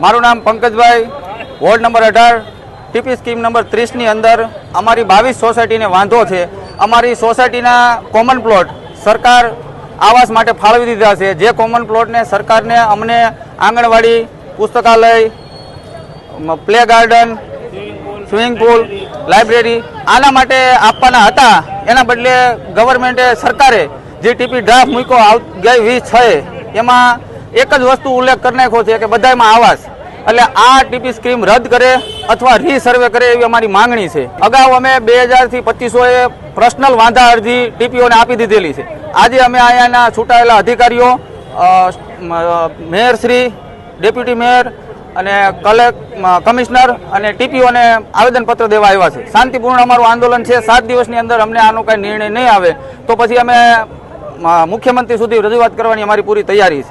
મારું નામ Pankajbhai, ward number અઢાર, ટીપી સ્કીમ નંબર ત્રીસની અંદર અમારી બાવીસ સોસાયટીને વાંધો છે. અમારી સોસાયટીના કોમન પ્લોટ સરકાર આવાસ માટે ફાળવી દીધા છે. જે કોમન પ્લોટને સરકારને અમને આંગણવાડી, પુસ્તકાલય play garden swimming pool library આના માટે આપવાના હતા. એના બદલે ગવર્મેન્ટે સરકારે જે ટીપી ડ્રાફ્ટ મૂક્યો ગઈ વીસ છએ એમાં એક જ વસ્તુ ઉલ્લેખ કરી નાખ્યો છે કે બધામાં આવાસ. એટલે આ ટીપી સ્કીમ રદ કરે અથવા રીસર્વે કરે એવી અમારી માંગણી છે. અગાઉ અમે બે હજારથી પચીસોએ પર્સનલ વાંધા અરજી ટીપીઓને આપી દીધેલી છે. આજે અમે અહીંયાના છૂટાયેલા અધિકારીઓ મેયરશ્રી ડેપ્યુટી મેયર અને કલેક કમિશનર અને ટીપીઓને આવેદનપત્ર દેવા આવ્યા છે. શાંતિપૂર્ણ અમારું આંદોલન છે. સાત દિવસની અંદર અમને આનો કાંઈ નિર્ણય નહીં આવે તો પછી અમે મુખ્યમંત્રી સુધી રજૂઆત કરવાની અમારી પૂરી તૈયારી છે.